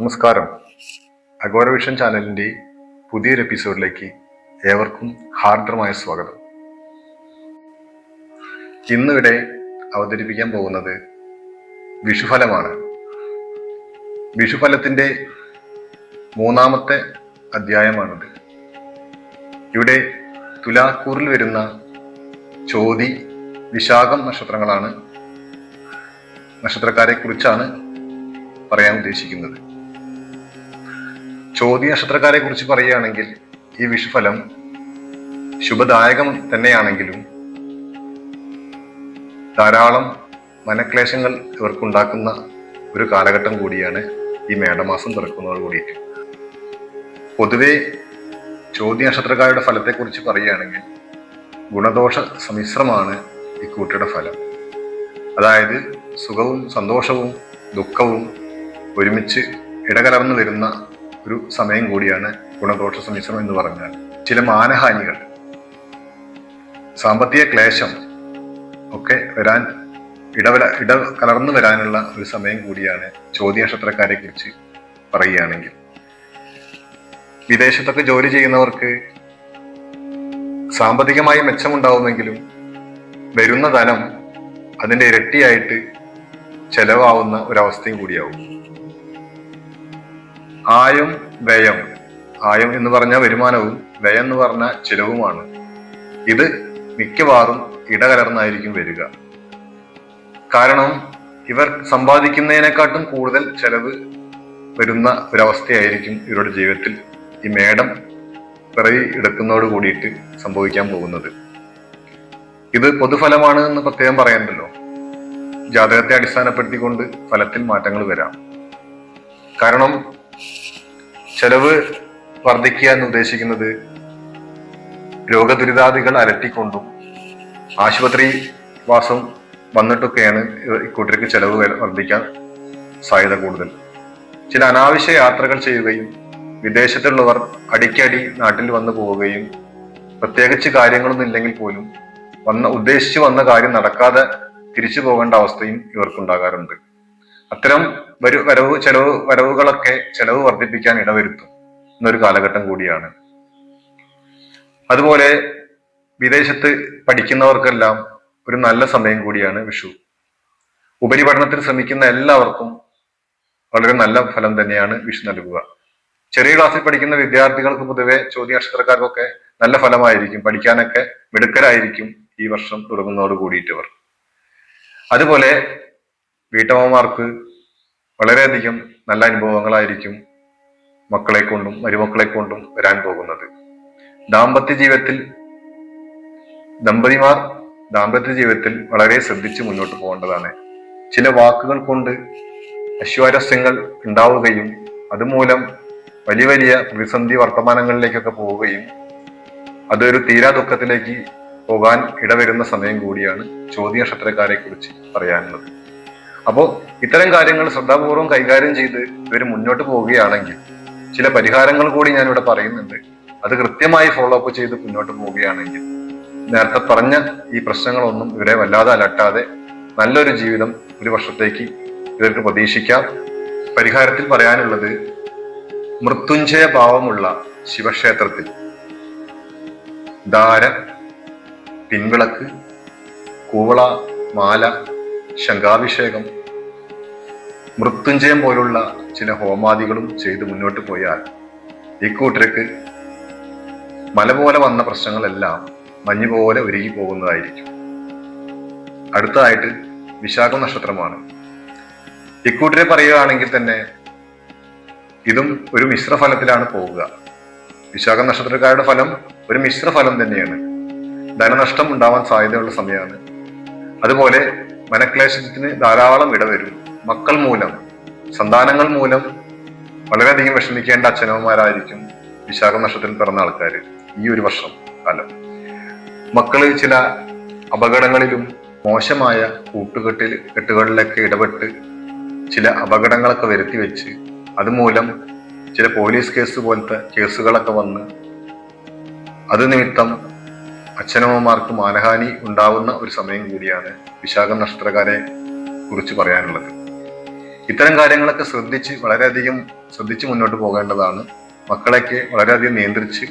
നമസ്കാരം. Agora vision ചാനലിന്റെ പുതിയൊരു എപ്പിസോഡിലേക്ക് ഏവർക്കും ഹാർദമായ സ്വാഗതം. ഇന്നിവിടെ അവതരിപ്പിക്കാൻ പോകുന്നത് വിഷുഫലമാണ്. വിഷുഫലത്തിന്റെ മൂന്നാമത്തെ അധ്യായമാണിത്. ഇവിടെ തുലാക്കൂറിൽ വരുന്ന ചോതി വിശാഖം നക്ഷത്രങ്ങളാണ് നക്ഷത്രക്കാരെ കുറിച്ചാണ് പറയാൻ ഉദ്ദേശിക്കുന്നത്. ചോദ്യ നക്ഷത്രക്കാരെ കുറിച്ച് പറയുകയാണെങ്കിൽ ഈ വിഷുഫലം ശുഭദായകം തന്നെയാണെങ്കിലും ധാരാളം മനക്ലേശങ്ങൾ ഇവർക്കുണ്ടാക്കുന്ന ഒരു കാലഘട്ടം കൂടിയാണ് ഈ മേടമാസം തുറക്കുന്നതോട് കൂടിയിട്ട്. പൊതുവെ ചോദ്യ നക്ഷത്രക്കാരുടെ ഫലത്തെക്കുറിച്ച് പറയുകയാണെങ്കിൽ ഗുണദോഷ സമ്മിശ്രമാണ് ഈ കൂട്ടിയുടെ ഫലം. അതായത് സുഖവും സന്തോഷവും ദുഃഖവും ഒരുമിച്ച് ഇടകലർന്നു വരുന്ന ഒരു സമയം കൂടിയാണ് ഗുണദോഷ സമ്മിശ്രം എന്ന് പറഞ്ഞാൽ. ചില മാനഹാനികൾ സാമ്പത്തിക ക്ലേശം ഒക്കെ വരാൻ ഇടവല ഇട കലർന്നു വരാനുള്ള ഒരു സമയം കൂടിയാണ് ചോദ്യ നക്ഷത്രക്കാരെ കുറിച്ച് പറയുകയാണെങ്കിൽ. വിദേശത്തൊക്കെ ജോലി ചെയ്യുന്നവർക്ക് സാമ്പത്തികമായി മെച്ചമുണ്ടാവുമെങ്കിലും വരുന്ന ധനം അതിന്റെ ഇരട്ടിയായിട്ട് ചെലവാവുന്ന ഒരവസ്ഥയും കൂടിയാവും. ആയം വ്യയം. ആയം എന്ന് പറഞ്ഞ വരുമാനവും വ്യയം എന്ന് പറഞ്ഞ ചിലവുമാണ്. ഇത് മിക്കവാറും ഇടകലർന്നായിരിക്കും വരിക. കാരണം ഇവർ സമ്പാദിക്കുന്നതിനെക്കാട്ടും കൂടുതൽ ചെലവ് വരുന്ന ഒരവസ്ഥയായിരിക്കും ഇവരുടെ ജീവിതത്തിൽ ഈ മേടം പിറവി എടുക്കുന്നതോട് കൂടിയിട്ട് സംഭവിക്കാൻ പോകുന്നത്. ഇത് പൊതുഫലമാണ് എന്ന് പ്രത്യേകം പറയണ്ടല്ലോ. ജാതകത്തെ അടിസ്ഥാനപ്പെടുത്തിക്കൊണ്ട് ഫലത്തിൽ മാറ്റങ്ങൾ വരാം. കാരണം ചെലവ് വർദ്ധിക്കുക എന്ന് ഉദ്ദേശിക്കുന്നത് രോഗദുരിതാദികൾ അലട്ടിക്കൊണ്ടും ആശുപത്രി വാസം വന്നിട്ടൊക്കെയാണ് ഇക്കൂട്ടർക്ക് ചെലവ് വർദ്ധിക്കാൻ സാധ്യത കൂടുതൽ. ചില അനാവശ്യ യാത്രകൾ ചെയ്യുകയും വിദേശത്തുള്ളവർ അടിക്കടി നാട്ടിൽ വന്നു പോവുകയും പ്രത്യേകിച്ച് കാര്യങ്ങളൊന്നും ഇല്ലെങ്കിൽ പോലും വന്ന ഉദ്ദേശിച്ചു വന്ന കാര്യം നടക്കാതെ തിരിച്ചു പോകേണ്ട അവസ്ഥയും ഇവർക്കുണ്ടാകാറുണ്ട്. അത്തരം വരു വരവ് ചെലവ് വരവുകളൊക്കെ ചെലവ് വർദ്ധിപ്പിക്കാൻ ഇടവരുത്തും എന്നൊരു കാലഘട്ടം കൂടിയാണ്. അതുപോലെ വിദേശത്ത് പഠിക്കുന്നവർക്കെല്ലാം ഒരു നല്ല സമയം കൂടിയാണ് വിഷു. ഉപരിപഠനത്തിൽ ശ്രമിക്കുന്ന എല്ലാവർക്കും വളരെ നല്ല ഫലം തന്നെയാണ് വിഷു നൽകുക. ചെറിയ ക്ലാസ്സിൽ പഠിക്കുന്ന വിദ്യാർത്ഥികൾക്ക് പൊതുവെ ചോദ്യ നക്ഷത്രക്കാർക്കൊക്കെ നല്ല ഫലമായിരിക്കും. പഠിക്കാനൊക്കെ മിടുക്കരായിരിക്കും ഈ വർഷം തുടങ്ങുന്നതോട് കൂടിയിട്ടവർ അതുപോലെ വീട്ടമ്മമാർക്ക് വളരെയധികം നല്ല അനുഭവങ്ങളായിരിക്കും മക്കളെ കൊണ്ടും മരുമക്കളെ കൊണ്ടും വരാൻ പോകുന്നത്. ദാമ്പത്യ ജീവിതത്തിൽ ദമ്പതിമാർ ദാമ്പത്യ ജീവിതത്തിൽ വളരെ ശ്രദ്ധിച്ച് മുന്നോട്ട് പോകേണ്ടതാണ്. ചില വാക്കുകൾ കൊണ്ട് അശ്വാരസ്യങ്ങൾ ഉണ്ടാവുകയും അതുമൂലം വലിയ വലിയ പ്രതിസന്ധി വർത്തമാനങ്ങളിലേക്കൊക്കെ പോവുകയും അതൊരു തീരാ ദുഃഖത്തിലേക്ക് പോകാൻ ഇടവരുന്ന സമയം കൂടിയാണ് ചോദ്യ നക്ഷത്രക്കാരെ കുറിച്ച് പറയാനുള്ളത്. അപ്പോൾ ഇത്തരം കാര്യങ്ങൾ ശ്രദ്ധാപൂർവം കൈകാര്യം ചെയ്ത് ഇവർ മുന്നോട്ട് പോവുകയാണെങ്കിൽ ചില പരിഹാരങ്ങൾ കൂടി ഞാൻ ഇവിടെ പറയുന്നുണ്ട്. അത് കൃത്യമായി ഫോളോ അപ്പ് ചെയ്ത് മുന്നോട്ട് പോവുകയാണെങ്കിൽ നേരത്തെ പറഞ്ഞ ഈ പ്രശ്നങ്ങളൊന്നും ഇവരെ വല്ലാതെ അലട്ടാതെ നല്ലൊരു ജീവിതം ഒരു വർഷത്തേക്ക് ഇവർക്ക് പ്രതീക്ഷിക്കാം. പരിഹാരത്തിൽ പറയാനുള്ളത് മൃത്യുഞ്ജയ ഭാവമുള്ള ശിവക്ഷേത്രത്തിൽ ദാര പിൻവിളക്ക് കൂവള മാല ശംഖാഭിഷേകം. മൃത്യുഞ്ജയം പോലുള്ള ചില ഹോമാദികളും ചെയ്ത് മുന്നോട്ട് പോയാൽ ഇക്കൂട്ടർക്ക് മല പോലെ വന്ന പ്രശ്നങ്ങളെല്ലാം മഞ്ഞ് പോലെ ഒരുങ്ങി പോകുന്നതായിരിക്കും. അടുത്തതായിട്ട് വിശാഖ നക്ഷത്രമാണ്. ഇക്കൂട്ടരെ പറയുകയാണെങ്കിൽ തന്നെ ഇതും ഒരു മിശ്രഫലത്തിലാണ് പോവുക വിശാഖ നക്ഷത്രക്കാരുടെ ഫലം ഒരു മിശ്രഫലം തന്നെയാണ്. ധനനഷ്ടം ഉണ്ടാവാൻ സാധ്യതയുള്ള സമയമാണ്. അതുപോലെ മനക്ലേശത്തിന് ധാരാളം ഇടവരും. മക്കൾ മൂലം സന്താനങ്ങൾ മൂലം വളരെയധികം വിഷമിക്കേണ്ട അച്ഛനമ്മമാരായിരിക്കും വിശാഖ നക്ഷത്രത്തിൽ പിറന്ന ആൾക്കാർ ഈ ഒരു വർഷം കാലം. മക്കൾ ചില അപകടങ്ങളിലും മോശമായ കൂട്ടുകെട്ടിൽ കെട്ടുകളിലൊക്കെ ഇടപെട്ട് ചില അപകടങ്ങളൊക്കെ വരുത്തി വെച്ച് അതുമൂലം ചില പോലീസ് കേസ് പോലത്തെ കേസുകളൊക്കെ വന്ന് അത് നിമിത്തം അച്ഛനമ്മമാർക്ക് മാനഹാനി ഉണ്ടാവുന്ന ഒരു സമയം കൂടിയാണ് വിശാഖ നക്ഷത്രക്കാരെ കുറിച്ച് പറയാനുള്ളത്. ഇത്തരം കാര്യങ്ങളൊക്കെ ശ്രദ്ധിച്ച് വളരെയധികം ശ്രദ്ധിച്ച് മുന്നോട്ട് പോകേണ്ടതാണ്. മക്കളെയൊക്കെ വളരെയധികം നിയന്ത്രിച്ച്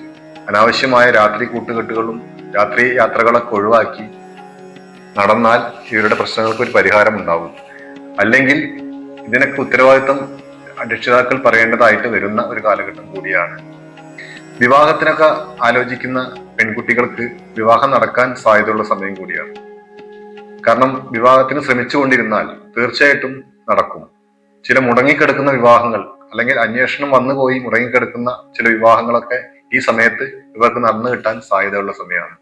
അനാവശ്യമായ രാത്രി കൂട്ടുകെട്ടുകളും രാത്രി യാത്രകളൊക്കെ ഒഴിവാക്കി നടന്നാൽ ഇവരുടെ പ്രശ്നങ്ങൾക്ക് ഒരു പരിഹാരം ഉണ്ടാവും. അല്ലെങ്കിൽ ഇതിനൊക്കെ ഉത്തരവാദിത്വം രക്ഷിതാക്കൾ പറയേണ്ടതായിട്ട് വരുന്ന ഒരു കാലഘട്ടം കൂടിയാണ്. വിവാഹത്തിനൊക്കെ ആലോചിക്കുന്ന പെൺകുട്ടികൾക്ക് വിവാഹം നടക്കാൻ സാധ്യതയുള്ള സമയം കൂടിയാണ്. കാരണം വിവാഹത്തിന് ശ്രമിച്ചുകൊണ്ടിരുന്നാൽ തീർച്ചയായിട്ടും നടക്കും. ചില മുടങ്ങിക്കിടക്കുന്ന വിവാഹങ്ങൾ അല്ലെങ്കിൽ അന്വേഷണം വന്നുപോയി മുടങ്ങിക്കിടക്കുന്ന ചില വിവാഹങ്ങളൊക്കെ ഈ സമയത്ത് ഇവർക്ക് നടന്നു കിട്ടാൻ സാധ്യതയുള്ള സമയമാണ്.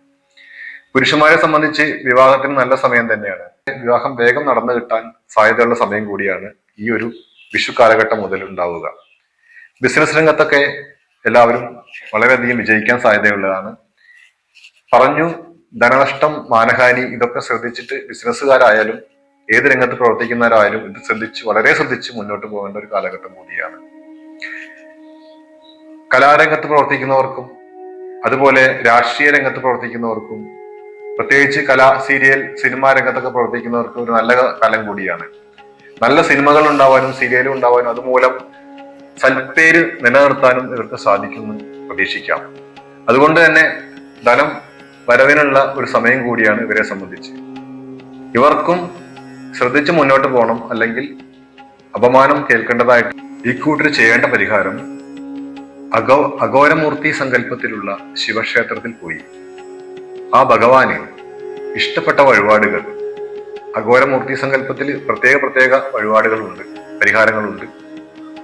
പുരുഷന്മാരെ സംബന്ധിച്ച് വിവാഹത്തിന് നല്ല സമയം തന്നെയാണ്. വിവാഹം വേഗം നടന്നു കിട്ടാൻ സാധ്യതയുള്ള സമയം കൂടിയാണ് ഈ ഒരു വിഷു കാലഘട്ടം മുതൽ ഉണ്ടാവുക. ബിസിനസ് രംഗത്തൊക്കെ എല്ലാവരും വളരെയധികം വിജയിക്കാൻ സാധ്യതയുള്ളതാണ്. പറഞ്ഞു ധനനഷ്ടം മാനഹാനി ഇതൊക്കെ ശ്രദ്ധിച്ചിട്ട് ബിസിനസ്സുകാരായാലും ഏത് രംഗത്ത് പ്രവർത്തിക്കുന്നവരായാലും ഇത് ശ്രദ്ധിച്ച് വളരെ ശ്രദ്ധിച്ച് മുന്നോട്ട് പോകേണ്ട ഒരു കാലഘട്ടം കൂടിയാണ്. കലാരംഗത്ത് പ്രവർത്തിക്കുന്നവർക്കും അതുപോലെ രാഷ്ട്രീയ രംഗത്ത് പ്രവർത്തിക്കുന്നവർക്കും പ്രത്യേകിച്ച് കലാ സീരിയൽ സിനിമാ രംഗത്തൊക്കെ പ്രവർത്തിക്കുന്നവർക്കും ഒരു നല്ല കാലം കൂടിയാണ്. നല്ല സിനിമകൾ ഉണ്ടാവാനും സീരിയലും ഉണ്ടാവാനും അതുമൂലം സൽപ്പേര് നിലനിർത്താനും ഇവർക്ക് സാധിക്കുമെന്ന് പ്രതീക്ഷിക്കാം. അതുകൊണ്ട് തന്നെ ധനം വരവിനുള്ള ഒരു സമയം കൂടിയാണ് ഇവരെ സംബന്ധിച്ച്. ഇവർക്കും ശ്രദ്ധിച്ച് മുന്നോട്ട് പോകണം അല്ലെങ്കിൽ അപമാനം കേൾക്കേണ്ടതായിട്ട് ഈ കൂട്ടർ ചെയ്യേണ്ട പരിഹാരം അഗോ അഘോരമൂർത്തി സങ്കല്പത്തിലുള്ള ശിവക്ഷേത്രത്തിൽ പോയി. ആ ഭഗവാന് ഇഷ്ടപ്പെട്ട വഴിപാടുകൾ അഘോരമൂർത്തി സങ്കല്പത്തിൽ പ്രത്യേക പ്രത്യേക വഴിപാടുകളുണ്ട് പരിഹാരങ്ങളുണ്ട്.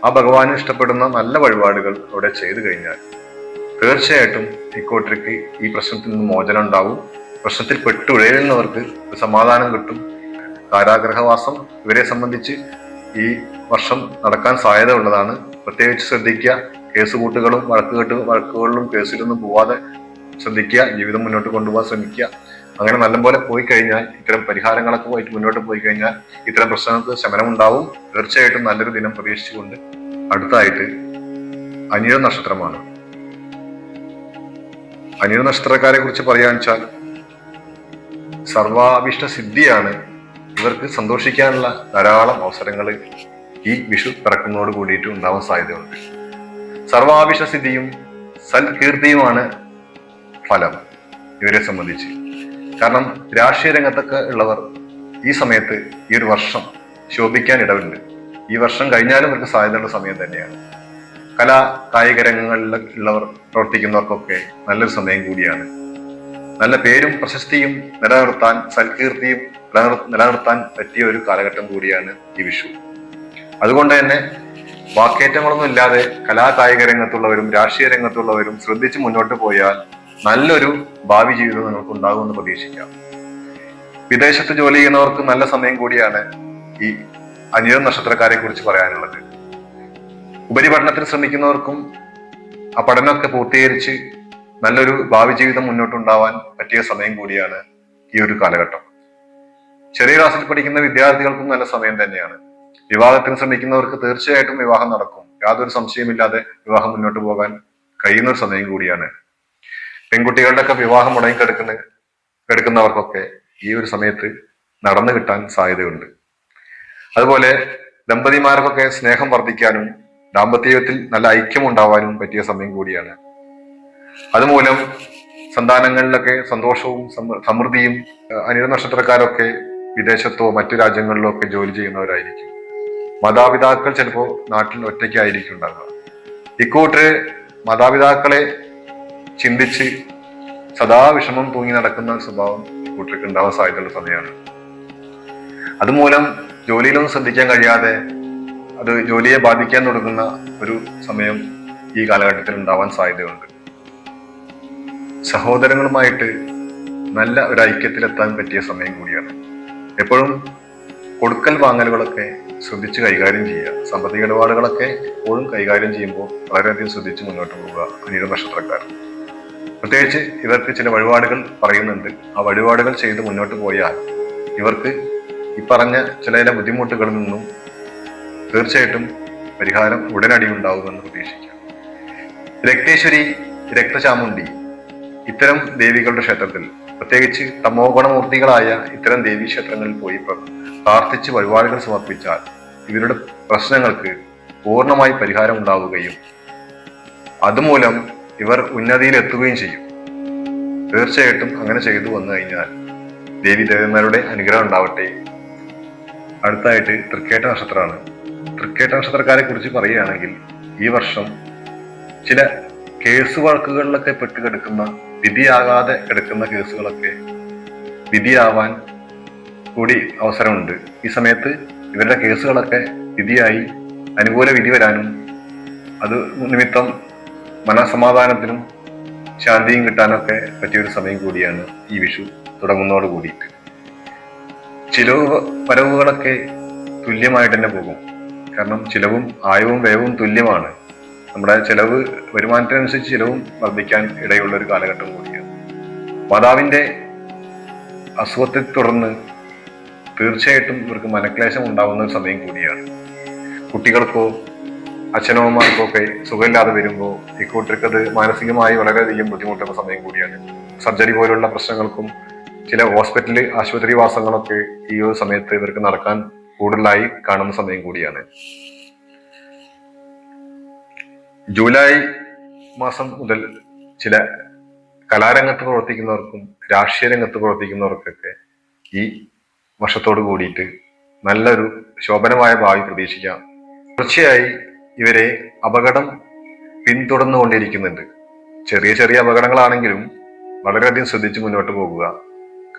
ഭഗവാന് ഇഷ്ടപ്പെടുന്ന നല്ല വഴിപാടുകൾ അവിടെ ചെയ്തു കഴിഞ്ഞാൽ തീർച്ചയായിട്ടും ഇക്കോട്ടർക്ക് ഈ പ്രശ്നത്തിൽ നിന്ന് മോചനം ഉണ്ടാവും. പ്രശ്നത്തിൽ പെട്ടുഴയുന്നവർക്ക് സമാധാനം കിട്ടും. കാരാഗ്രഹവാസം ഇവരെ സംബന്ധിച്ച് ഈ വർഷം നടക്കാൻ സാധ്യത ഉള്ളതാണ്. പ്രത്യേകിച്ച് ശ്രദ്ധിക്കുക കേസ് കൂട്ടുകളും വഴക്കുകെട്ട് വഴക്കുകളിലും കേസിലൊന്നും പോവാതെ ശ്രദ്ധിക്കുക ജീവിതം മുന്നോട്ട് കൊണ്ടുപോകാൻ ശ്രമിക്കുക. അങ്ങനെ നല്ലപോലെ പോയി കഴിഞ്ഞാൽ ഇത്തരം പരിഹാരങ്ങളൊക്കെ പോയിട്ട് മുന്നോട്ട് പോയി കഴിഞ്ഞാൽ ഇത്തരം പ്രശ്നങ്ങൾക്ക് ശമനം ഉണ്ടാവും തീർച്ചയായിട്ടും നല്ലൊരു ദിനം പ്രതീക്ഷിച്ചുകൊണ്ട് അടുത്തായിട്ട് അനിഴ നക്ഷത്രമാണ്. അനിഴ നക്ഷത്രക്കാരെ കുറിച്ച് പറയാന്ന് വെച്ചാൽ സർവാഭിഷ്ട സിദ്ധിയാണ്. ഇവർക്ക് സന്തോഷിക്കാനുള്ള ധാരാളം അവസരങ്ങൾ ഈ വിഷു പിറക്കുന്നതോട് കൂടിയിട്ട് ഉണ്ടാവാൻ സാധ്യതയുണ്ട്. സർവാഭിഷ്ട സിദ്ധിയും സൽകീർത്തിയുമാണ് ഫലം ഇവരെ സംബന്ധിച്ച്. കാരണം രാഷ്ട്രീയ രംഗത്തൊക്കെ ഉള്ളവർ ഈ സമയത്ത് ഈ ഒരു വർഷം ശോഭിക്കാൻ ഇടവുണ്ട് ഈ വർഷം കഴിഞ്ഞാലും ഇവർക്ക് സാധ്യതയുള്ള സമയം തന്നെയാണ്. കലാ കായിക രംഗങ്ങളിൽ ഉള്ളവർ പ്രവർത്തിക്കുന്നവർക്കൊക്കെ നല്ലൊരു സമയം കൂടിയാണ്. നല്ല പേരും പ്രശസ്തിയും നിലനിർത്താൻ സൽകീർത്തിയും നിലനിർ- നിലനിർത്താൻ പറ്റിയ ഒരു കാലഘട്ടം കൂടിയാണ് ഈ വിഷു. അതുകൊണ്ട് തന്നെ വാക്കേറ്റങ്ങളൊന്നും ഇല്ലാതെ കലാ കായിക രംഗത്തുള്ളവരും രാഷ്ട്രീയ രംഗത്തുള്ളവരും ശ്രദ്ധിച്ച് മുന്നോട്ട് പോയാൽ നല്ലൊരു ഭാവി ജീവിതം നിങ്ങൾക്ക് ഉണ്ടാകുമെന്ന് പ്രതീക്ഷിക്കാം. വിദേശത്ത് ജോലി ചെയ്യുന്നവർക്ക് നല്ല സമയം കൂടിയാണ് ഈ അനിഴം നക്ഷത്രക്കാരെ കുറിച്ച് പറയാനുള്ളത്. ഉപരിപഠനത്തിന് ശ്രമിക്കുന്നവർക്കും ആ പഠനമൊക്കെ പൂർത്തീകരിച്ച് നല്ലൊരു ഭാവി ജീവിതം മുന്നോട്ടുണ്ടാവാൻ പറ്റിയ സമയം കൂടിയാണ് ഈ ഒരു കാലഘട്ടം. ചെറിയ ക്ലാസ്സിൽ പഠിക്കുന്ന വിദ്യാർത്ഥികൾക്കും നല്ല സമയം തന്നെയാണ്. വിവാഹത്തിന് ശ്രമിക്കുന്നവർക്ക് തീർച്ചയായിട്ടും വിവാഹം നടക്കും. യാതൊരു സംശയമില്ലാതെ വിവാഹം മുന്നോട്ട് പോകാൻ കഴിയുന്ന ഒരു സമയം കൂടിയാണ് പെൺകുട്ടികളുടെ ഒക്കെ വിവാഹം മുടങ്ങി കിടക്കുന്ന കിടക്കുന്നവർക്കൊക്കെ ഈ ഒരു സമയത്ത് നടന്നു കിട്ടാൻ സാധ്യതയുണ്ട്. അതുപോലെ ദമ്പതിമാർക്കൊക്കെ സ്നേഹം വർദ്ധിക്കാനും ദാമ്പത്യത്തിൽ നല്ല ഐക്യം ഉണ്ടാവാനും പറ്റിയ സമയം കൂടിയാണ്. അതുമൂലം സന്താനങ്ങളിലൊക്കെ സന്തോഷവും സമൃദ്ധിയും അനിത നക്ഷത്രക്കാരൊക്കെ വിദേശത്തോ മറ്റു രാജ്യങ്ങളിലോ ഒക്കെ ജോലി ചെയ്യുന്നവരായിരിക്കും. മാതാപിതാക്കൾ ചിലപ്പോൾ നാട്ടിൽ ഒറ്റയ്ക്കായിരിക്കും ഉണ്ടാകുക ഇക്കൂട്ടര് മാതാപിതാക്കളെ ചിന്തിച്ച് സദാ വിഷമം തൂങ്ങി നടക്കുന്ന സ്വഭാവം കൂട്ടർക്ക് ഉണ്ടാവാൻ സാധ്യതയുള്ള സമയമാണ്. അതുമൂലം ജോലിയിലൊന്നും ശ്രദ്ധിക്കാൻ കഴിയാതെ അത് ജോലിയെ ബാധിക്കാൻ തുടങ്ങുന്ന ഒരു സമയം ഈ കാലഘട്ടത്തിൽ ഉണ്ടാവാൻ സാധ്യതയുണ്ട്. സഹോദരങ്ങളുമായിട്ട് നല്ല ഒരു ഐക്യത്തിലെത്താൻ പറ്റിയ സമയം കൂടിയാണ്. എപ്പോഴും കൊടുക്കൽ വാങ്ങലുകളൊക്കെ ശ്രദ്ധിച്ച് കൈകാര്യം ചെയ്യുക. സാമ്പത്തിക ഇടപാടുകളൊക്കെ എപ്പോഴും കൈകാര്യം ചെയ്യുമ്പോൾ വളരെയധികം ശ്രദ്ധിച്ച് മുന്നോട്ട് പോവുക. അനിയുടെ നക്ഷത്രക്കാർ പ്രത്യേകിച്ച് ഇവർക്ക് ചില വഴിപാടുകൾ പറയുന്നുണ്ട്. ആ വഴിപാടുകൾ ചെയ്ത് മുന്നോട്ട് പോയാൽ ഇവർക്ക് ഈ പറഞ്ഞ ചില ചില ബുദ്ധിമുട്ടുകളിൽ നിന്നും തീർച്ചയായിട്ടും പരിഹാരം ഉടനടി ഉണ്ടാവുമെന്ന് പ്രതീക്ഷിക്കാം. രക്തേശ്വരി രക്തചാമുണ്ടി ഇത്തരം ദേവികളുടെ ക്ഷേത്രത്തിൽ പ്രത്യേകിച്ച് തമോഗുണമൂർത്തികളായ ഇത്തരം ദേവീ ക്ഷേത്രങ്ങളിൽ പോയി പ്ര- പ്രാർത്ഥിച്ച് വഴിപാടുകൾ സമർപ്പിച്ചാൽ ഇവരുടെ പ്രശ്നങ്ങൾക്ക് പൂർണമായി പരിഹാരം ഉണ്ടാവുകയും അതുമൂലം ഇവർ ഉന്നതിയിലെത്തുകയും ചെയ്യും. തീർച്ചയായിട്ടും അങ്ങനെ ചെയ്തു വന്നു കഴിഞ്ഞാൽ ദേവി ദേവന്മാരുടെ അനുഗ്രഹം ഉണ്ടാവട്ടെ. അടുത്തായിട്ട് തൃക്കേട്ട നക്ഷത്രമാണ്. തൃക്കേട്ട നക്ഷത്രക്കാരെ കുറിച്ച് പറയുകയാണെങ്കിൽ ഈ വർഷം ചില കേസ് വഴക്കുകളിലൊക്കെ പെട്ട് കിടക്കുന്ന വിധിയാകാതെ കിടക്കുന്ന കേസുകളൊക്കെ വിധിയാവാൻ കൂടി അവസരമുണ്ട്. ഈ സമയത്ത് ഇവരുടെ കേസുകളൊക്കെ വിധിയായി അനുകൂല വിധി വരാനും അത് നിമിത്തം മനസമാധാനത്തിനും ശാന്തിയും കിട്ടാനൊക്കെ പറ്റിയൊരു സമയം കൂടിയാണ് ഈ വിഷു തുടങ്ങുന്നതോട് കൂടിയിട്ട് ചിലവ് വരവുകളൊക്കെ തുല്യമായിട്ട് തന്നെ പോകും. കാരണം ചിലവും ആയവും വ്യയവും തുല്യമാണ്. നമ്മുടെ ചിലവ് വരുമാനത്തിനനുസരിച്ച് ചിലവും വർദ്ധിക്കാൻ ഇടയുള്ള ഒരു കാലഘട്ടം കൂടിയാണ്. മാതാവിന്റെ അസുഖത്തെ തുടർന്ന് തീർച്ചയായിട്ടും ഇവർക്ക് മനക്ലേശം ഉണ്ടാവുന്ന ഒരു സമയം കൂടിയാണ്. കുട്ടികൾക്കോ അച്ഛനമ്മമാർക്കോ ഒക്കെ സുഖമില്ലാതെ വരുമ്പോൾ ഇക്കൂട്ടർക്ക് അത് മാനസികമായി വളരെയധികം ബുദ്ധിമുട്ടുന്ന സമയം കൂടിയാണ്. സർജറി പോലുള്ള പ്രശ്നങ്ങൾക്കും ചില ഹോസ്പിറ്റൽ ആശുപത്രി വാസങ്ങളൊക്കെ ഈ ഒരു സമയത്ത് ഇവർക്ക് നടക്കാൻ കൂടുതലായി കാണുന്ന സമയം കൂടിയാണ്. ജൂലൈ മാസം മുതൽ ചില കലാരംഗത്ത് പ്രവർത്തിക്കുന്നവർക്കും രാഷ്ട്രീയ രംഗത്ത് പ്രവർത്തിക്കുന്നവർക്കൊക്കെ ഈ വർഷത്തോട് കൂടിയിട്ട് നല്ലൊരു ശോഭനമായ ഭാവി പ്രതീക്ഷിക്കാം. തീർച്ചയായി ഇവരെ അപകടം പിന്തുടർന്നുകൊണ്ടിരിക്കുന്നുണ്ട്. ചെറിയ ചെറിയ അപകടങ്ങളാണെങ്കിലും വളരെയധികം ശ്രദ്ധിച്ച് മുന്നോട്ട് പോകുക.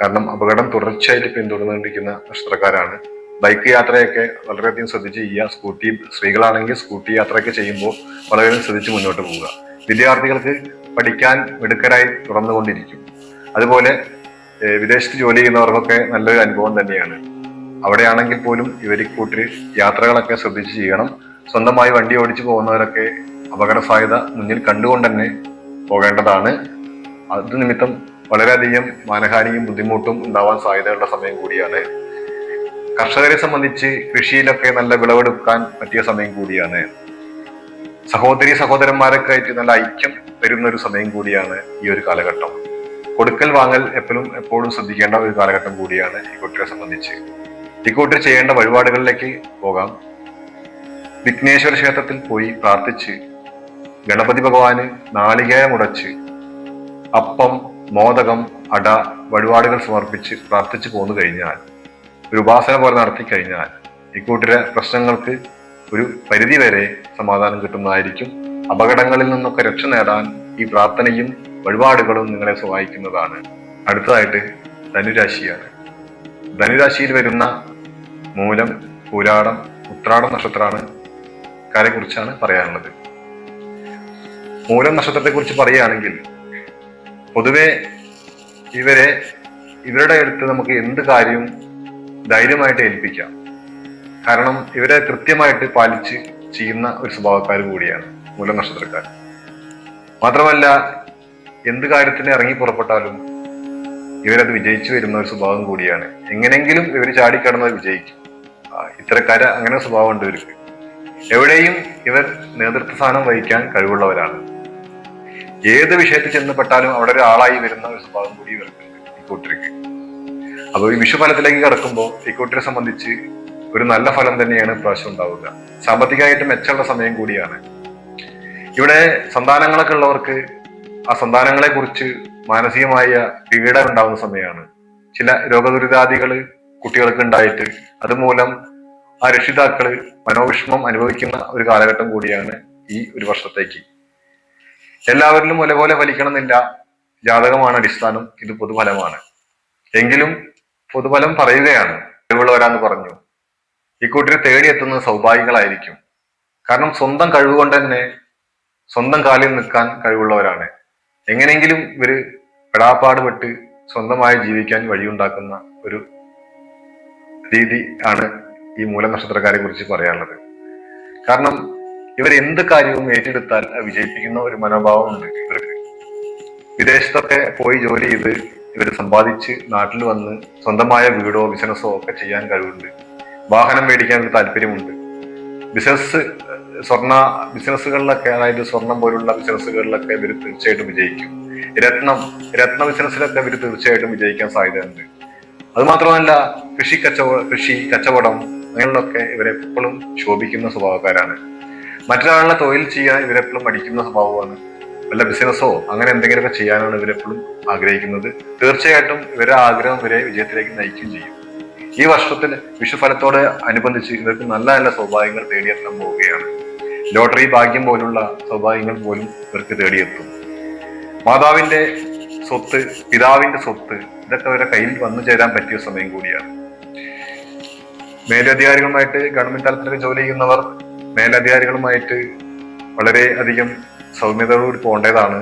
കാരണം അപകടം തുടർച്ചയായിട്ട് പിന്തുടർന്നുകൊണ്ടിരിക്കുന്ന നക്ഷത്രക്കാരാണ് ബൈക്ക് യാത്രയൊക്കെ വളരെയധികം ശ്രദ്ധിച്ച് ചെയ്യുക. സ്കൂട്ടി സ്ത്രീകളാണെങ്കിൽ സ്കൂട്ടി യാത്രയൊക്കെ ചെയ്യുമ്പോൾ വളരെയധികം ശ്രദ്ധിച്ച് മുന്നോട്ട് പോവുക വിദ്യാർത്ഥികൾക്ക് പഠിക്കാൻ മിടുക്കരായി തുറന്നുകൊണ്ടിരിക്കും അതുപോലെ വിദേശത്ത് ജോലി ചെയ്യുന്നവർക്കൊക്കെ നല്ലൊരു അനുഭവം തന്നെയാണ്. അവിടെയാണെങ്കിൽ പോലും ഇവർ കൂട്ടി യാത്രകളൊക്കെ ശ്രദ്ധിച്ച് ചെയ്യണം. സ്വന്തമായി വണ്ടി ഓടിച്ചു പോകുന്നവരൊക്കെ അപകട സാധ്യത മുന്നിൽ കണ്ടുകൊണ്ട് തന്നെ പോകേണ്ടതാണ്. അത് നിമിത്തം വളരെയധികം മാനഹാനിയും ബുദ്ധിമുട്ടും ഉണ്ടാവാൻ സാധ്യതയുള്ള സമയം കൂടിയാണ്. കർഷകരെ സംബന്ധിച്ച് കൃഷിയിലൊക്കെ നല്ല വിളവെടുക്കാൻ പറ്റിയ സമയം കൂടിയാണ്. സഹോദരി സഹോദരന്മാരൊക്കെ ആയിട്ട് നല്ല ഐക്യം വരുന്ന ഒരു സമയം കൂടിയാണ് ഈ ഒരു കാലഘട്ടം. കൊടുക്കൽ വാങ്ങൽ എപ്പോഴും എപ്പോഴും ശ്രദ്ധിക്കേണ്ട ഒരു കാലഘട്ടം കൂടിയാണ് ഈ കുട്ടിയെ സംബന്ധിച്ച്. ഇക്കൂട്ടർ കൂട്ടർ ചെയ്യേണ്ട വഴിപാടുകളിലേക്ക് പോകാം. വിഘ്നേശ്വര ക്ഷേത്രത്തിൽ പോയി പ്രാർത്ഥിച്ച് ഗണപതി ഭഗവാന് നാളികേരം ഉടച്ച് അപ്പം മോദകം അട വഴിപാടുകൾ സമർപ്പിച്ച് പ്രാർത്ഥിച്ചു പോന്നു കഴിഞ്ഞാൽ ഒരു ഉപാസന പോലെ നടത്തി കഴിഞ്ഞാൽ ഇക്കൂട്ടരെ പ്രശ്നങ്ങൾക്ക് ഒരു പരിധി വരെ സമാധാനം കിട്ടുന്നതായിരിക്കും. അപകടങ്ങളിൽ നിന്നൊക്കെ രക്ഷ നേടാൻ ഈ പ്രാർത്ഥനയും വഴിപാടുകളും നിങ്ങളെ സഹായിക്കുന്നതാണ്. അടുത്തതായിട്ട് ധനുരാശിയാണ്. ധനുരാശിയിൽ വരുന്ന മൂലം പൂരാടം ഉത്രാടം നക്ഷത്രമാണ് കുറിച്ചാണ് പറയാനുള്ളത്. മൂലം നക്ഷത്രത്തെ കുറിച്ച് പറയുകയാണെങ്കിൽ പൊതുവെ ഇവരെ ഇവരുടെ അടുത്ത് നമുക്ക് എന്ത് കാര്യവും ധൈര്യമായിട്ട് ഏൽപ്പിക്കാം. കാരണം ഇവരെ കൃത്യമായിട്ട് പാലിച്ച് ചെയ്യുന്ന ഒരു സ്വഭാവക്കാർ കൂടിയാണ് മൂലം നക്ഷത്രക്കാർ മാത്രമല്ല എന്ത് കാര്യത്തിന് ഇറങ്ങി പുറപ്പെട്ടാലും ഇവരത് വിജയിച്ചു വരുന്ന ഒരു സ്വഭാവം കൂടിയാണ്. എങ്ങനെങ്കിലും ഇവർ ചാടിക്കടന്നത് വിജയിക്കും. ഇത്തരക്കാര് അങ്ങനെ സ്വഭാവം ഉണ്ട് ഇവർക്ക് എവിടെയും ഇവർ നേതൃത്വ സ്ഥാനം വഹിക്കാൻ കഴിവുള്ളവരാണ്. ഏത് വിഷയത്തിൽ ചെന്നപ്പെട്ടാലും അവിടെ ഒരാളായി വരുന്ന ഒരു സ്വഭാവം കൂടി ഇവർക്കുണ്ട് ഈ കൂട്ടർക്ക് അപ്പോൾ ഈ വിഷുഫലത്തിലേക്ക് കടക്കുമ്പോൾ ഈ കൂട്ടരെ സംബന്ധിച്ച് ഒരു നല്ല ഫലം തന്നെയാണ് പ്രാവശ്യം ഉണ്ടാവുക. സാമ്പത്തികമായിട്ട് മെച്ചമുള്ള സമയം കൂടിയാണ്. ഇവിടെ സന്താനങ്ങളൊക്കെ ഉള്ളവർക്ക് ആ സന്താനങ്ങളെ കുറിച്ച് മാനസികമായ പീഡ ഉണ്ടാവുന്ന സമയമാണ്. ചില രോഗദുരിതാദികൾ കുട്ടികൾക്ക് ഉണ്ടായിട്ട് അതുമൂലം ആ രക്ഷിതാക്കൾ മനോവിഷമം അനുഭവിക്കുന്ന ഒരു കാലഘട്ടം കൂടിയാണ് ഈ ഒരു വർഷത്തേക്ക്. എല്ലാവരിലും ഒരേപോലെ ഫലിക്കണമെന്നില്ല ജാതകമാണ് അടിസ്ഥാനം. ഇത് പൊതുഫലമാണ്. എങ്കിലും പൊതുഫലം പറയുകയാണ്. കഴിവുള്ളവരാന്ന് പറഞ്ഞു. ഇക്കൂട്ടരെ തേടിയെത്തുന്നത് സൗഭാഗ്യങ്ങളായിരിക്കും. കാരണം സ്വന്തം കഴിവ് കൊണ്ട് തന്നെ സ്വന്തം കാലിൽ നിൽക്കാൻ കഴിവുള്ളവരാണ്. എങ്ങനെയെങ്കിലും ഇവർ പെടാപ്പാട് പെട്ട് സ്വന്തമായി ജീവിക്കാൻ വഴിയുണ്ടാക്കുന്ന ഒരു രീതി ആണ് ഈ മൂലനക്ഷത്രക്കാരെ കുറിച്ച് പറയാനുള്ളത്. കാരണം ഇവർ എന്ത് കാര്യവും ഏറ്റെടുത്താൽ വിജയിപ്പിക്കുന്ന ഒരു മനോഭാവമുണ്ട് ഇവർക്ക്. വിദേശത്തൊക്കെ പോയി ജോലി ചെയ്ത് ഇവർ സമ്പാദിച്ച് നാട്ടിൽ വന്ന് സ്വന്തമായ വീടോ ബിസിനസ്സോ ഒക്കെ ചെയ്യാൻ കഴിവുണ്ട്. വാഹനം മേടിക്കാൻ താല്പര്യമുണ്ട്. ബിസിനസ് സ്വർണ ബിസിനസ്സുകളിലൊക്കെ അതായത് സ്വർണം പോലുള്ള ബിസിനസ്സുകളിലൊക്കെ ഇവർ തീർച്ചയായിട്ടും വിജയിക്കും. രത്നം രത്ന ബിസിനസ്സിലൊക്കെ ഇവർ തീർച്ചയായിട്ടും വിജയിക്കാൻ സാധ്യതയുണ്ട്. അതുമാത്രമല്ല കൃഷി കച്ചവടം കൃഷി കച്ചവടം അങ്ങനെയുള്ളതൊക്കെ ഇവരെപ്പോഴും ശോഭിക്കുന്ന സ്വഭാവക്കാരാണ്. മറ്റൊരാളുടെ തൊഴിൽ ചെയ്യാൻ ഇവരെപ്പോഴും പഠിക്കുന്ന സ്വഭാവമാണ്. വല്ല ബിസിനസ്സോ അങ്ങനെ എന്തെങ്കിലുമൊക്കെ ചെയ്യാനാണ് ഇവരെപ്പോഴും ആഗ്രഹിക്കുന്നത്. തീർച്ചയായിട്ടും ഇവരുടെ ആഗ്രഹം ഇവരെ വിജയത്തിലേക്ക് നയിക്കുകയും ചെയ്യും. ഈ വർഷത്തിൽ വിഷുഫലത്തോട് അനുബന്ധിച്ച് ഇവർക്ക് നല്ല നല്ല സ്വഭാവങ്ങൾ തേടിയെത്താൻ പോവുകയാണ്. ലോട്ടറി ഭാഗ്യം പോലുള്ള സ്വഭാവങ്ങൾ പോലും ഇവർക്ക് തേടിയെത്തും. മാതാവിന്റെ സ്വത്ത് പിതാവിന്റെ സ്വത്ത് ഇതൊക്കെ അവരുടെ കയ്യിൽ വന്നു ചേരാൻ പറ്റിയ സമയം കൂടിയാണ്. മേലധികാരികളുമായിട്ട് ഗവൺമെന്റ് തലത്തിൽ ജോലി ചെയ്യുന്നവർ മേലധികാരികളുമായിട്ട് വളരെ അധികം സൗമ്യതയോടുകൂടി പോകേണ്ടതാണ്.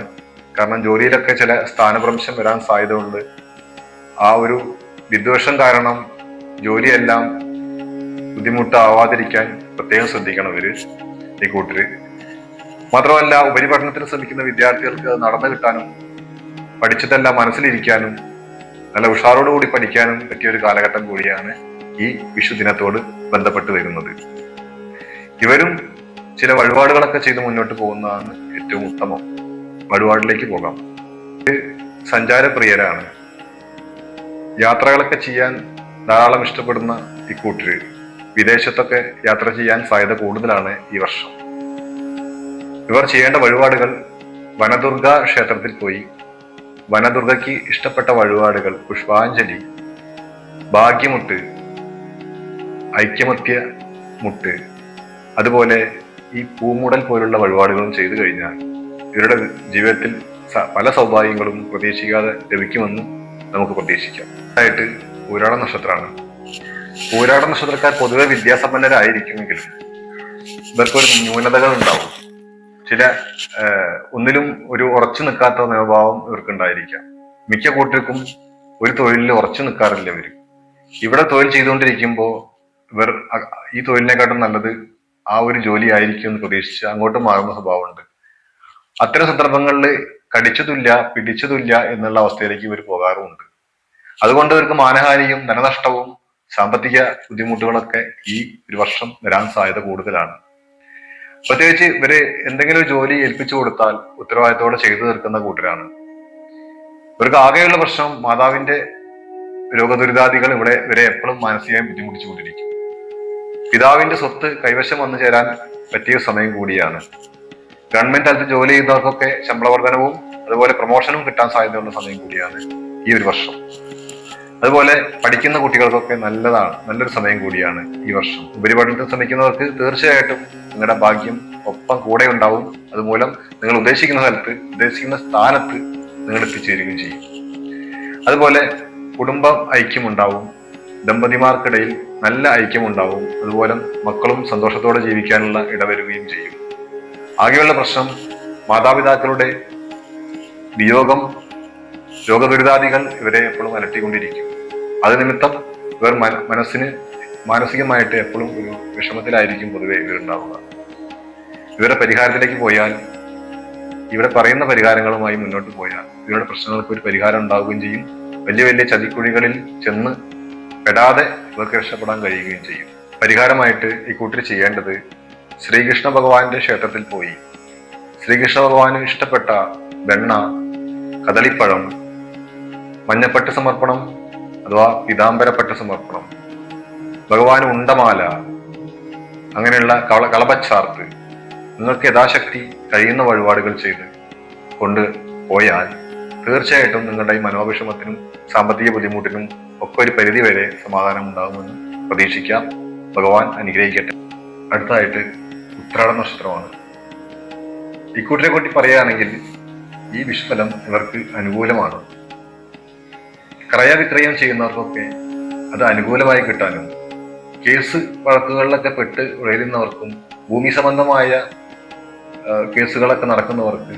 കാരണം ജോലിയിലൊക്കെ ചില സ്ഥാനഭ്രംശം വരാൻ സാധ്യതയുണ്ട്. ആ ഒരു വിദ്വേഷം കാരണം ജോലിയെല്ലാം ബുദ്ധിമുട്ടാവാതിരിക്കാൻ പ്രത്യേകം ശ്രദ്ധിക്കണം ഇവർ ഈ കൂട്ടര്. മാത്രമല്ല ഉപരിപഠനത്തിന് ശ്രമിക്കുന്ന വിദ്യാർത്ഥികൾക്ക് അത് നടന്നു കിട്ടാനും പഠിച്ചതെല്ലാം മനസ്സിലിരിക്കാനും നല്ല ഉഷാറോടുകൂടി പഠിക്കാനും പറ്റിയ ഒരു കാലഘട്ടം കൂടിയാണ് ഈ വിഷുദിനത്തോട് ബന്ധപ്പെട്ട് വരുന്നത്. ഇവരും ചില വഴിപാടുകളൊക്കെ ചെയ്ത് മുന്നോട്ട് പോകുന്നതാണ് ഏറ്റവും ഉത്തമം. വഴിപാടിലേക്ക് പോകാം. സഞ്ചാരപ്രിയരാണ്. യാത്രകളൊക്കെ ചെയ്യാൻ ധാരാളം ഇഷ്ടപ്പെടുന്ന ഇക്കൂട്ടര് വിദേശത്തൊക്കെ യാത്ര ചെയ്യാൻ സാധ്യത കൂടുതലാണ് ഈ വർഷം. ഇവർ ചെയ്യേണ്ട വഴിപാടുകൾ വനദുർഗ ക്ഷേത്രത്തിൽ പോയി വനദുർഗയ്ക്ക് ഇഷ്ടപ്പെട്ട വഴിപാടുകൾ പുഷ്പാഞ്ജലി ഭാഗ്യമുട്ട് ഐക്യമത്യ മുട്ട്. അതുപോലെ ഈ പൂമുടൽ പോലുള്ള വഴിപാടുകളും ചെയ്തു കഴിഞ്ഞാൽ ഇവരുടെ ജീവിതത്തിൽ പല സൗഭാഗ്യങ്ങളും പ്രതീക്ഷിക്കാതെ ലഭിക്കുമെന്ന് നമുക്ക് പ്രതീക്ഷിക്കാം. ആയിട്ട് പൂരാട നക്ഷത്രമാണ്. പൂരാട നക്ഷത്രക്കാർ പൊതുവെ വിദ്യാസമ്പന്നരായിരിക്കുമെങ്കിലും ഇവർക്കൊരു ന്യൂനതകൾ ഉണ്ടാവും ചില ഒന്നിലും ഒരു ഉറച്ചു നിൽക്കാത്ത മനോഭാവം ഇവർക്കുണ്ടായിരിക്കാം. മിക്ക കൂട്ടർക്കും ഒരു തൊഴിലിൽ ഉറച്ചു നിൽക്കാറില്ല ഇവർ. ഇവിടെ തൊഴിൽ ചെയ്തുകൊണ്ടിരിക്കുമ്പോൾ ഇവർ ഈ തൊഴിലിനെക്കാട്ടും നല്ലത് ആ ഒരു ജോലി ആയിരിക്കും എന്ന് പ്രതീക്ഷിച്ച് അങ്ങോട്ട് മാറുന്ന സ്വഭാവമുണ്ട്. അത്തരം സന്ദർഭങ്ങളിൽ കടിച്ചതില്ല പിടിച്ചതില്ല എന്നുള്ള അവസ്ഥയിലേക്ക് ഇവർ പോകാറുമുണ്ട്. അതുകൊണ്ട് ഇവർക്ക് മാനഹാനിയും ധനനഷ്ടവും സാമ്പത്തിക ബുദ്ധിമുട്ടുകളൊക്കെ ഈ ഒരു വർഷം വരാൻ സാധ്യത കൂടുതലാണ്. പ്രത്യേകിച്ച് ഇവർ എന്തെങ്കിലും ഒരു ജോലി ഏൽപ്പിച്ചു കൊടുത്താൽ ഉത്തരവാദിത്തോടെ ചെയ്തു തീർക്കുന്ന കൂട്ടരാണ്. ഇവർക്ക് ആകെയുള്ള പ്രശ്നം മാതാവിന്റെ രോഗദുരിതാദികൾ ഇവിടെ ഇവരെ എപ്പോഴും മാനസികമായി ബുദ്ധിമുട്ടിച്ചുകൊണ്ടിരിക്കും. പിതാവിന്റെ സ്വത്ത് കൈവശം വന്നു ചേരാൻ പറ്റിയ സമയം കൂടിയാണ്. ഗവൺമെന്റ് തലത്തിൽ ജോലി ചെയ്യുന്നവർക്കൊക്കെ ശമ്പള വർധനവും അതുപോലെ പ്രൊമോഷനും കിട്ടാൻ സാധ്യതയുള്ള സമയം കൂടിയാണ് ഈ ഒരു വർഷം. അതുപോലെ പഠിക്കുന്ന കുട്ടികൾക്കൊക്കെ നല്ലതാണ് നല്ലൊരു സമയം കൂടിയാണ് ഈ വർഷം. ഉപരിപഠനത്തിന് ശ്രമിക്കുന്നവർക്ക് തീർച്ചയായിട്ടും നിങ്ങളുടെ ഭാഗ്യം ഒപ്പം കൂടെ ഉണ്ടാവും. അതുമൂലം നിങ്ങൾ ഉദ്ദേശിക്കുന്ന സ്ഥലത്ത് ഉദ്ദേശിക്കുന്ന സ്ഥാനത്ത് നിങ്ങൾ എത്തിച്ചേരുകയും ചെയ്യും. അതുപോലെ കുടുംബ ഐക്യമുണ്ടാവും ദമ്പതിമാർക്കിടയിൽ നല്ല ഐക്യമുണ്ടാവും. അതുപോലെ മക്കളും സന്തോഷത്തോടെ ജീവിക്കാനുള്ള ഇടവരുകയും ചെയ്യും. ആകെയുള്ള പ്രശ്നം മാതാപിതാക്കളുടെ വിയോഗം രോഗദുരിതാദികൾ ഇവരെ എപ്പോഴും അലട്ടിക്കൊണ്ടിരിക്കും. അത് നിമിത്തം ഇവർ മന- മനസ്സിന് മാനസികമായിട്ട് എപ്പോഴും ഒരു വിഷമത്തിലായിരിക്കും പൊതുവെ ഇവരുണ്ടാവുക. ഇവരുടെ പരിഹാരത്തിലേക്ക് പോയാൽ ഇവിടെ പറയുന്ന പരിഹാരങ്ങളുമായി മുന്നോട്ട് പോയാൽ ഇവരുടെ പ്രശ്നങ്ങൾക്ക് ഒരു പരിഹാരം ഉണ്ടാവുകയും ചെയ്യും. വലിയ വലിയ ചതിക്കുഴികളിൽ ചെന്ന് പെടാതെ ഇവർക്ക് രക്ഷപ്പെടാൻ കഴിയുകയും ചെയ്യും. പരിഹാരമായിട്ട് ഈ കൂട്ടർ ചെയ്യേണ്ടത് ശ്രീകൃഷ്ണ ഭഗവാന്റെ ക്ഷേത്രത്തിൽ പോയി. ശ്രീകൃഷ്ണ ഭഗവാന് ഇഷ്ടപ്പെട്ട വെണ്ണ കദളിപ്പഴം മഞ്ഞപ്പട്ട് സമർപ്പണം അഥവാ പിതാംബരപ്പട്ട് സമർപ്പണം ഭഗവാൻ ഉണ്ടമാല അങ്ങനെയുള്ള കള കളപച്ചാർത്ത് നിങ്ങൾക്ക് യഥാശക്തി കഴിയുന്ന വഴിപാടുകൾ ചെയ്ത് കൊണ്ട് പോയാൽ തീർച്ചയായിട്ടും നിങ്ങളുടെ ഈ മനോവിഷമത്തിനും സാമ്പത്തിക ബുദ്ധിമുട്ടിനും ഒക്കെ ഒരു പരിധി വരെ സമാധാനം ഉണ്ടാകുമെന്ന് പ്രതീക്ഷിക്കാം. ഭഗവാൻ അനുഗ്രഹിക്കട്ടെ. അടുത്തായിട്ട് ഉത്രാട നക്ഷത്രമാണ്. ഇക്കൂട്ടിനെ കൂട്ടി പറയുകയാണെങ്കിൽ ഈ വിഷ്ഫലം ഇവർക്ക് അനുകൂലമാണ്. ക്രയവിക്രയം ചെയ്യുന്നവർക്കൊക്കെ അത് അനുകൂലമായി കിട്ടാനും കേസ് വഴക്കുകളിലൊക്കെ പെട്ട് ഉയരുന്നവർക്കും ഭൂമി സംബന്ധമായ കേസുകളൊക്കെ നടക്കുന്നവർക്ക്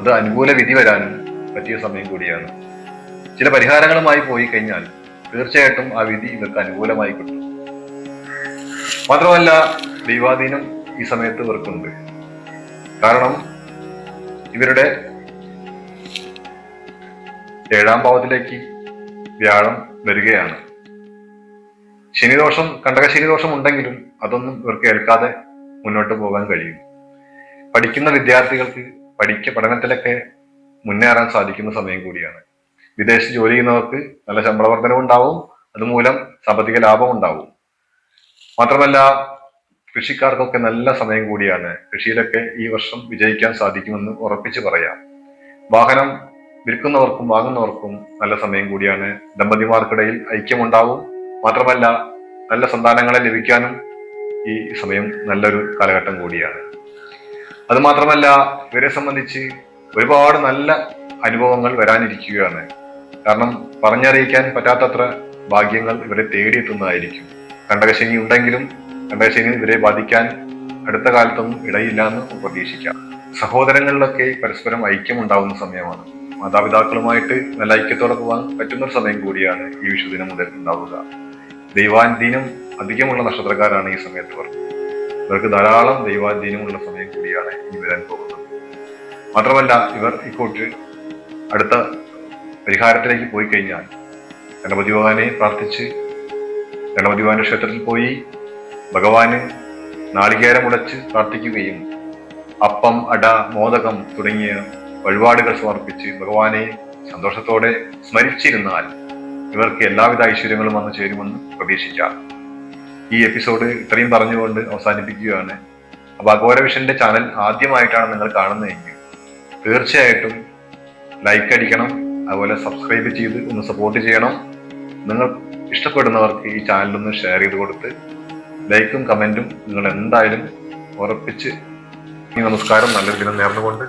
അത് അനുകൂല വിധി വരാനും പറ്റിയ സമയം കൂടിയാണ്. ചില പരിഹാരങ്ങളുമായി പോയി കഴിഞ്ഞാൽ തീർച്ചയായിട്ടും ആ വിധി ഇവർക്ക് അനുകൂലമായി കിട്ടും. മാത്രമല്ല ദൈവാധീനം ഈ സമയത്ത് ഇവർക്കുണ്ട്. കാരണം ഇവരുടെ ഏഴാം ഭാവത്തിലേക്ക് വ്യാഴം വരികയാണ്. ശനിദോഷം കണ്ടക ശനിദോഷം ഉണ്ടെങ്കിലും അതൊന്നും ഇവർക്ക് ഏൽക്കാതെ മുന്നോട്ട് പോകാൻ കഴിയും. പഠിക്കുന്ന വിദ്യാർത്ഥികൾക്ക് പഠിക്ക പഠനത്തിലൊക്കെ മുന്നേറാൻ സാധിക്കുന്ന സമയം കൂടിയാണ്. വിദേശത്ത് ജോലി ചെയ്യുന്നവർക്ക് നല്ല ശമ്പള വർധനവും ഉണ്ടാവും. അതുമൂലം സാമ്പത്തിക ലാഭം ഉണ്ടാവും. മാത്രമല്ല കൃഷിക്കാർക്കൊക്കെ നല്ല സമയം കൂടിയാണ്. കൃഷിയിലൊക്കെ ഈ വർഷം വിജയിക്കാൻ സാധിക്കുമെന്ന് ഉറപ്പിച്ചു പറയാം. വാഹനം വിൽക്കുന്നവർക്കും വാങ്ങുന്നവർക്കും നല്ല സമയം കൂടിയാണ്. ദമ്പതിമാർക്കിടയിൽ ഐക്യമുണ്ടാവും. മാത്രമല്ല നല്ല സന്താനങ്ങളെ ലഭിക്കാനും ഈ സമയം നല്ലൊരു കാലഘട്ടം കൂടിയാണ്. അതുമാത്രമല്ല ഇവരെ സംബന്ധിച്ച് ഒരുപാട് നല്ല അനുഭവങ്ങൾ വരാനിരിക്കുകയാണ്. കാരണം പറഞ്ഞറിയിക്കാൻ പറ്റാത്തത്ര ഭാഗ്യങ്ങൾ ഇവരെ തേടിയെത്തുന്നതായിരിക്കും. കണ്ടകശനി ഉണ്ടെങ്കിലും കണ്ടകശനി ഇവരെ ബാധിക്കാൻ അടുത്ത കാലത്തൊന്നും ഇടയില്ല എന്ന് പ്രതീക്ഷിക്കാം. സഹോദരങ്ങളിലൊക്കെ പരസ്പരം ഐക്യം ഉണ്ടാവുന്ന സമയമാണ്. മാതാപിതാക്കളുമായിട്ട് നല്ല ഐക്യത്തോടെ പോകാൻ പറ്റുന്ന ഒരു സമയം കൂടിയാണ് ഈ വിഷുദിനം മുതൽ ഉണ്ടാവുക. ദൈവാധീനം അധികമുള്ള നക്ഷത്രക്കാരാണ് ഈ സമയത്ത് ഇവർ ഇവർക്ക് ധാരാളം ദൈവാധീനമുള്ള സമയം കൂടിയാണ് ഇനി വരാൻ പോകുന്നത്. മാത്രമല്ല ഇവർ ഈ കൂട്ടിൽ അടുത്ത പരിഹാരത്തിലേക്ക് പോയി കഴിഞ്ഞാൽ ഗണപതി ഭഗവാനെ പ്രാർത്ഥിച്ച് ഗണപതി ഭഗവാന്റെ ക്ഷേത്രത്തിൽ പോയി ഭഗവാന് നാളികേരം ഉടച്ച് പ്രാർത്ഥിക്കുകയും അപ്പം അട മോദകം തുടങ്ങിയ വഴിപാടുകൾ സമർപ്പിച്ച് ഭഗവാനെ സന്തോഷത്തോടെ സ്മരിച്ചിരുന്നാൽ ഇവർക്ക് എല്ലാവിധ ഐശ്വര്യങ്ങളും വന്നു ചേരുമെന്ന് പ്രതീക്ഷിക്കാം. ഈ എപ്പിസോഡ് ഇത്രയും പറഞ്ഞുകൊണ്ട് അവസാനിപ്പിക്കുകയാണ്. അപ്പൊ അഘോര വിഷന്റെ ചാനൽ ആദ്യമായിട്ടാണ് നിങ്ങൾ കാണുന്നതെങ്കിൽ തീർച്ചയായിട്ടും ലൈക്ക് അടിക്കണം അതുപോലെ സബ്സ്ക്രൈബ് ചെയ്ത് ഒന്ന് സപ്പോർട്ട് ചെയ്യണം. നിങ്ങൾ ഇഷ്ടപ്പെടുന്നവർക്ക് ഈ ചാനലൊന്ന് ഷെയർ ചെയ്ത് കൊടുത്ത് ലൈക്കും കമന്റും നിങ്ങൾ എന്തായാലും ഉറപ്പിച്ച് ഈ നമസ്കാരം നല്ലൊരു ദിനം നേർന്നുകൊണ്ട്